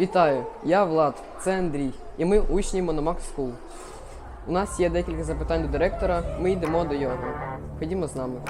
Вітаю, я Влад, це Андрій, і ми учні Мономак School. У нас є декілька запитань до директора, ми йдемо до його. Ходімо з нами.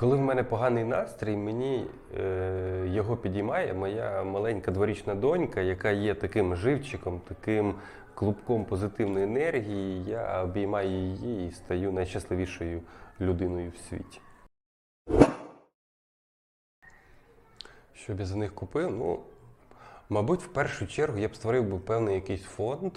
Коли в мене поганий настрій, мені е, його підіймає моя маленька дворічна донька, яка є таким живчиком, таким клубком позитивної енергії. Я обіймаю її і стаю найщасливішою людиною в світі. Що б я за них купив? Ну, мабуть, в першу чергу я б створив би певний якийсь фонд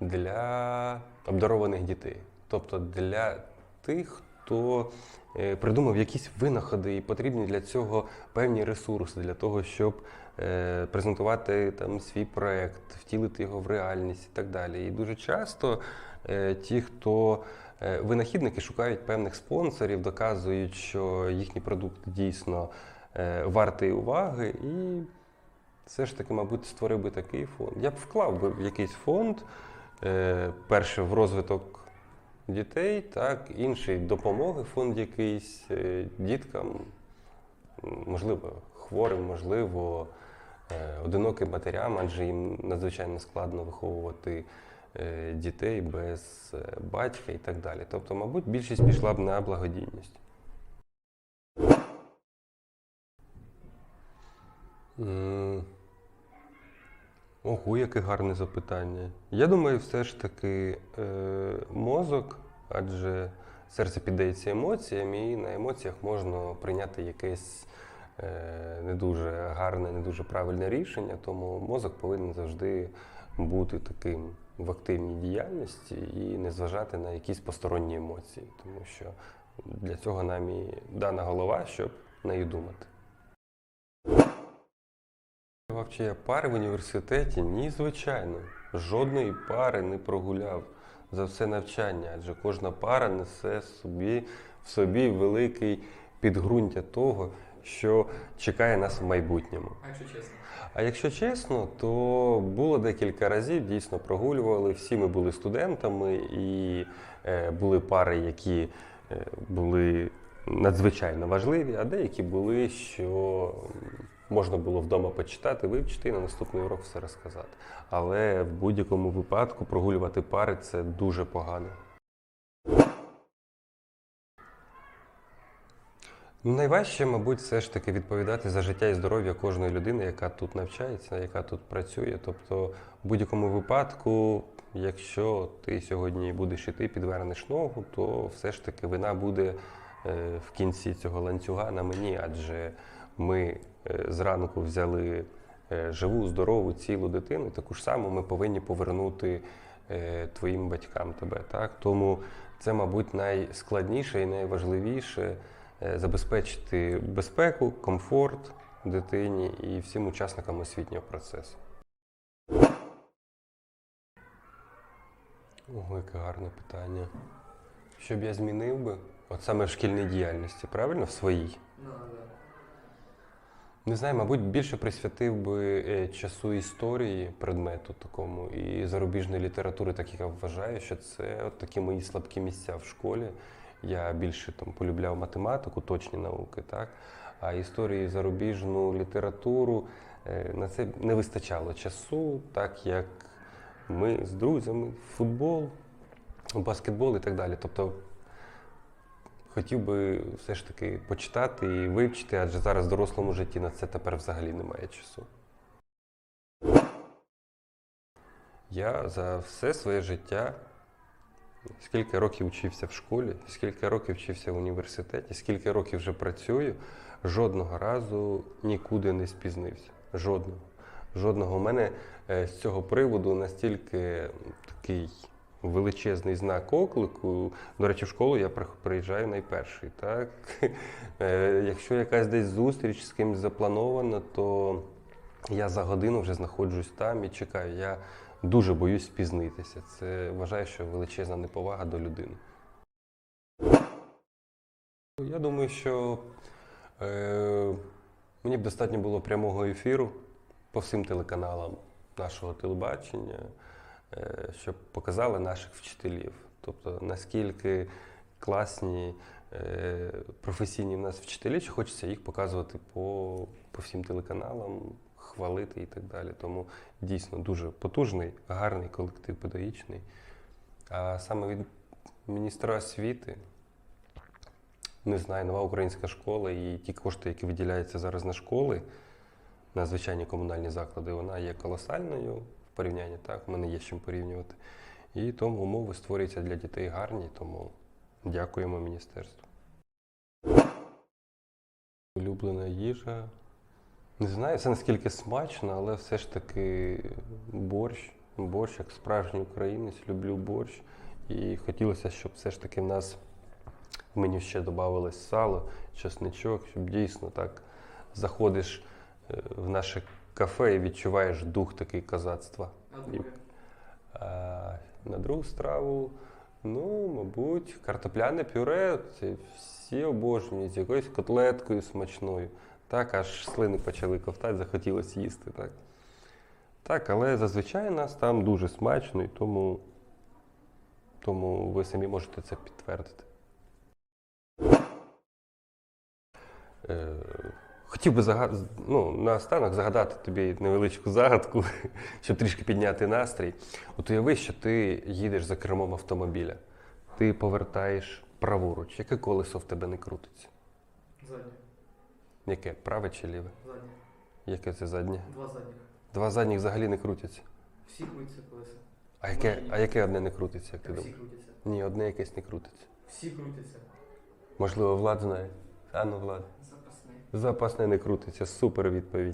для обдарованих дітей. Тобто для тих, хто е, придумав якісь винаходи і потрібні для цього певні ресурси, для того, щоб е, презентувати там свій проект, втілити його в реальність і так далі. І дуже часто е, ті, хто винахідники шукають певних спонсорів, доказують, що їхній продукт дійсно вартий уваги, і все ж таки, мабуть, створив би такий фонд. Я б вклав би в якийсь фонд, перше в розвиток дітей, так, інший допомоги фонд якийсь е, діткам, можливо, хворим, можливо, е, одиноким матерям, адже їм надзвичайно складно виховувати е, дітей без батька і так далі. Тобто, мабуть, більшість пішла б на благодійність. Ого, яке гарне запитання. Я думаю, все ж таки е, мозок, адже серце піддається емоціям, і на емоціях можна прийняти якесь е, не дуже гарне, не дуже правильне рішення. Тому мозок повинен завжди бути таким в активній діяльності і не зважати на якісь посторонні емоції, тому що для цього нам і дана голова, щоб нею думати. Чи я пари в університеті? Ні, звичайно. Жодної пари не прогуляв за все навчання, адже кожна пара несе собі, в собі великий підґрунтя того, що чекає нас в майбутньому. А якщо чесно? А якщо чесно, то було декілька разів, дійсно прогулювали. Всі ми були студентами, і е, були пари, які е, були надзвичайно важливі, а деякі були, що можна було вдома почитати, вивчити і на наступний урок все розказати. Але в будь-якому випадку прогулювати пари це дуже погано. Найважче, мабуть, все ж таки відповідати за життя і здоров'я кожної людини, яка тут навчається, яка тут працює. Тобто, в будь-якому випадку, якщо ти сьогодні будеш іти, підвернеш ногу, то все ж таки вина буде е, в кінці цього ланцюга на мені, адже ми зранку взяли е, живу, здорову, цілу дитину, таку ж саму ми повинні повернути е, твоїм батькам тебе. Так? Тому це, мабуть, найскладніше і найважливіше е, забезпечити безпеку, комфорт дитині і всім учасникам освітнього процесу. Ого, яке гарне питання. Що б я змінив би? От саме в шкільній діяльності, правильно? В своїй? Ну. Не знаю, мабуть, більше присвятив би е, часу історії предмету такому і зарубіжної літератури, так як я вважаю, що це от такі мої слабкі місця в школі. Я більше там полюбляв математику, точні науки, так? А історії зарубіжну літературу е, на це не вистачало часу, так як ми з друзями, футбол, баскетбол і так далі. Тобто хотів би все ж таки почитати і вивчити, адже зараз в дорослому житті на це тепер взагалі немає часу. Я за все своє життя, скільки років вчився в школі, скільки років вчився в університеті, скільки років вже працюю, жодного разу нікуди не спізнився. Жодного. Жодного. У мене е, з цього приводу настільки такий величезний знак оклику. До речі, в школу я приїжджаю найперший. Так? Е, Якщо якась десь зустріч з кимось запланована, то я за годину вже знаходжусь там і чекаю. Я дуже боюсь спізнитися. Це вважаю, що величезна неповага до людини. я думаю, що е, мені б достатньо було прямого ефіру по всім телеканалам нашого телебачення, щоб показали наших вчителів. Тобто наскільки класні, е, професійні в нас вчителі, що хочеться їх показувати по, по всім телеканалам, хвалити і так далі. Тому дійсно дуже потужний, гарний колектив педагогічний. А саме від міністра освіти, не знаю, нова українська школа і ті кошти, які виділяються зараз на школи, на звичайні комунальні заклади, вона є колосальною в порівнянні, так, в мене є з чим порівнювати. І тому умови створюються для дітей гарні, тому дякуємо міністерству. Улюблена їжа. Не знаю, це наскільки смачно, але все ж таки борщ. Борщ, як справжній українець, люблю борщ. І хотілося, щоб все ж таки в нас в меню ще додавалось сало, чесничок, щоб дійсно так заходиш е, в наше кафе і відчуваєш дух такий козацтва. І- А на другу страву, ну, мабуть, картопляне пюре. Це всі обожнюють з якоюсь котлеткою смачною. Так, аж слини почали ковтати, захотілося їсти. Так, так але зазвичай нас там дуже смачно, і тому, тому ви самі можете це підтвердити. Хотів би зага... ну, наостанок загадати тобі невеличку загадку, щоб трішки підняти настрій. От уяви, що ти їдеш за кермом автомобіля, ти повертаєш праворуч. Яке колесо в тебе не крутиться? Задніх. Яке? Праве чи ліве? Задніх. Яке це заднє? Два задніх. Два задніх взагалі не крутяться. Всі крутяться колеса. А яке, а яке одне не крутиться, як ти всі думаєш? крутяться. Ні, одне якесь не крутиться. Всі крутяться. Можливо, Влад знає. А ну, Влад. Запасне не крутиться. Супер відповідь.